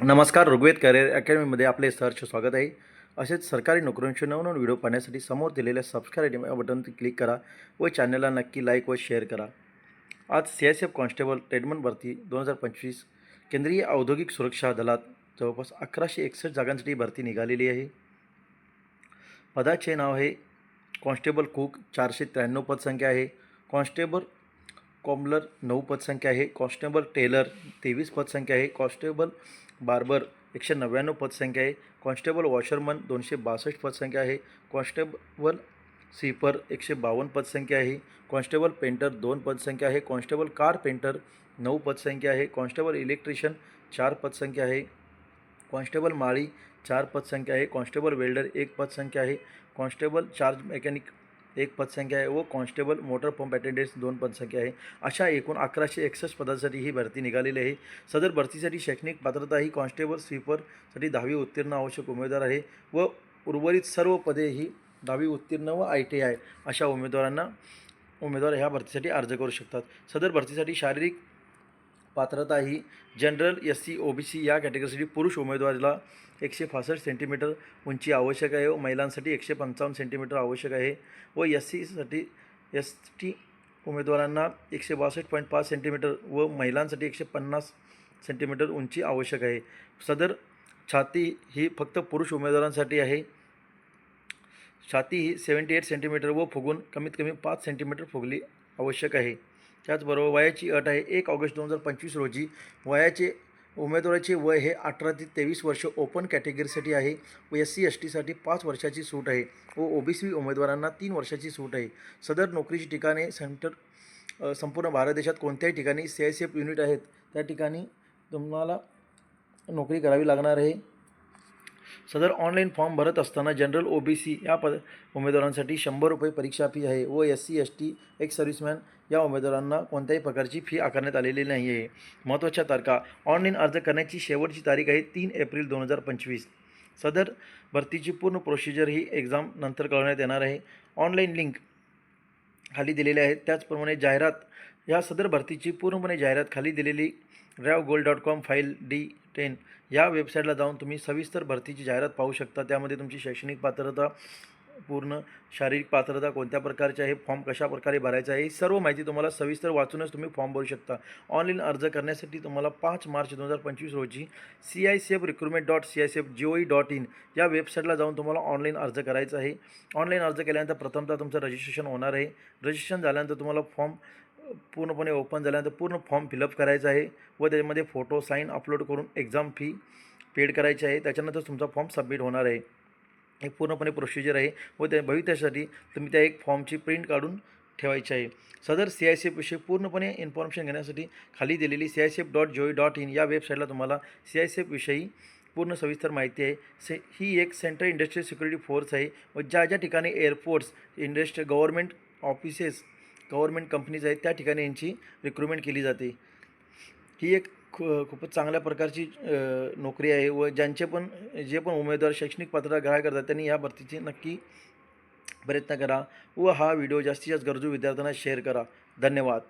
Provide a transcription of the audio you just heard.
नमस्कार ऋग्वेद करिअर अकॅडमीमध्ये आपले सहर्ष स्वागत आहे. असेच सरकारी नोकऱ्यांचे नवनवीन व्हिडिओ पाहण्यासाठी समोर दिलेल्या सबस्क्राईब या क्लिक करा व चॅनलला नक्की लाईक व शेअर करा. आज C S F constable tradesman भरती दोन हजार पंचवीस केंद्रीय औद्योगिक सुरक्षा दलात जवळपास अकराशे एकसष्ट जागांसाठी भरती निघालेली आहे. पदाचे नाव आहे कॉन्स्टेबल कुक चारशे त्र्याण्णव पदसंख्या आहे. कॉन्स्टेबल कॉम्बलर नऊ पदसंख्या आहे. कॉन्स्टेबल टेलर तेवीस पदसंख्या आहे. कॉन्स्टेबल बार्बर एकशे नव्याण्णव पदसंख्या आहे. कॉन्स्टेबल वॉशरमन दोनशे बासष्ट पदसंख्या आहे. कॉन्स्टेबल स्वीपर एकशे बावन्न पदसंख्या आहे. कॉन्स्टेबल पेंटर दोन पदसंख्या आहे. कॉन्स्टेबल कार पेंटर नऊ पदसंख्या आहे. कॉन्स्टेबल इलेक्ट्रिशियन चार पदसंख्या आहे. कॉन्स्टेबल माळी चार पदसंख्या आहे. कॉन्स्टेबल वेल्डर एक पदसंख्या आहे. कॉन्स्टेबल चार्ज मेकॅनिक एक पदसंख्या आहे. व कॉन्स्टेबल मोटर पंप अटेंडन्स दोन पदसंख्या आहे. अशा एकूण अकराशे एकसष्ट पदासाठी ही भरती निघालेली आहे. सदर भरतीसाठी शैक्षणिक पात्रता ही कॉन्स्टेबल स्वीपरसाठी दहावी उत्तीर्ण आवश्यक उमेदवार आहे व उर्वरित सर्व पदे ही दहावी उत्तीर्ण व आय टी आय अशा उमेदवारांना उमेदवार ह्या भरतीसाठी अर्ज करू शकतात. सदर भरतीसाठी शारीरिक पात्रता ही general S C O B C या कॅटेगरीसाठी पुरुष उमेदवाराला एकशे पासष्ट सेंटीमीटर उंची आवश्यक आहे व महिलांसाठी एकशे पंचावन्न सेंटीमीटर आवश्यक आहे व एस सीसाठी एस टी उमेदवारांना एकशे बासष्ट पॉईंट पाच सेंटीमीटर व महिलांसाठी एकशे पन्नास सेंटीमीटर उंची आवश्यक आहे. सदर छाती ही फक्त पुरुष उमेदवारांसाठी आहे. छाती ही सेवन्टी एट सेंटीमीटर व फुगून कमीत कमी पाच सेंटीमीटर फुगली आवश्यक आहे. त्याचबरोबर वयाची अट आहे एक ऑगस्ट दोन हजार पंचवीस रोजी. वयाचे उमेदवाराचे वय हे अठरा ते तेवीस वर्ष ओपन कॅटेगरीसाठी आहे. व एस सी एस टीसाठी पाच वर्षाची सूट आहे. व ओ बी सी उमेदवारांना तीन वर्षाची सूट आहे. सदर नोकरीची ठिकाणे सेंटर संपूर्ण भारत देशात कोणत्याही ठिकाणी C I S F unit आहेत. त्या ठिकाणी तुम्हाला नोकरी करावी लागणार आहे. सदर ऑनलाईन फॉर्म भरत असताना जनरल ओ बी सी या पद उमेदवारांसाठी शंभर रुपये परीक्षा फी आहे व S C S T ex serviceman या उमेदवारांना कोणत्याही प्रकारची फी आकारण्यात आलेली नाही आहे. महत्त्वाच्या तारखा ऑनलाईन अर्ज करण्याची शेवटची तारीख आहे तीन एप्रिल दोन हजार पंचवीस. सदर भरतीची पूर्ण प्रोसिजर ही एक्झाम नंतर कळवण्यात येणार आहे. ऑनलाईन लिंक खाली दिलेले आहेत. त्याचप्रमाणे जाहिरात या सदर भरतीची पूर्णपणे जाहिरात खाली दिलेली रॅव gold dot com file D ten या वेबसाईटला जाऊन तुम्ही सविस्तर भरतीची जाहिरात पाहू शकता. त्यामध्ये तुमची शैक्षणिक पात्रता पूर्ण शारीरिक पात्रता कोणत्या प्रकारची आहे फॉर्म कशा प्रकारे भरायचा आहे सर्व माहिती तुम्हाला सविस्तर वाचूनच तुम्ही फॉर्म भरू शकता. ऑनलाईन अर्ज करण्यासाठी तुम्हाला पाच मार्च दोन हजार पंचवीस रोजी C I S F recruitment dot C I S F G O E dot in या वेबसाईटला जाऊन तुम्हाला ऑनलाईन अर्ज करायचा आहे. ऑनलाईन अर्ज केल्यानंतर प्रथमतः तुमचं रजिस्ट्रेशन होणार आहे. रजिस्ट्रेशन झाल्यानंतर तुम्हाला फॉर्म पूर्णपणे ओपन झाल्यानंतर पूर्ण फॉर्म फिलअप करायचा आहे व त्याच्यामध्ये फोटो साईन अपलोड करून एक्झाम फी पेड करायची आहे. त्याच्यानंतर तुमचा फॉर्म सबमिट होणार आहे. हे पूर्णपणे प्रोसिजर आहे व त्या भविष्यासाठी तुम्ही त्या एक फॉर्मची प्रिंट काढून ठेवायची आहे. सदर सी आय सी एफविषयी पूर्णपणे इन्फॉर्मेशन घेण्यासाठी खाली दिलेली C I S F dot जोई डॉट इन या वेबसाईटला तुम्हाला सी आय सी एफविषयी पूर्ण सविस्तर माहिती आहे. से ही एक सेंट्रल इंडस्ट्रियल सिक्युरिटी फोर्स आहे व ज्या ज्या ठिकाणी air force industry government offices government companies आहेत त्या ठिकाणी यांची रिक्रुटमेंट केली जाते. ही एक खू खूपच चांगल्या प्रकारची नोकरी आहे व ज्यांचे पण जे पण उमेदवार शैक्षणिक पात्रता ग्राह्य करतात त्यांनी या भरतीची नक्की प्रयत्न करा व हा व्हिडिओ जास्तीत जास्त गरजू विद्यार्थ्यांना शेअर करा. धन्यवाद.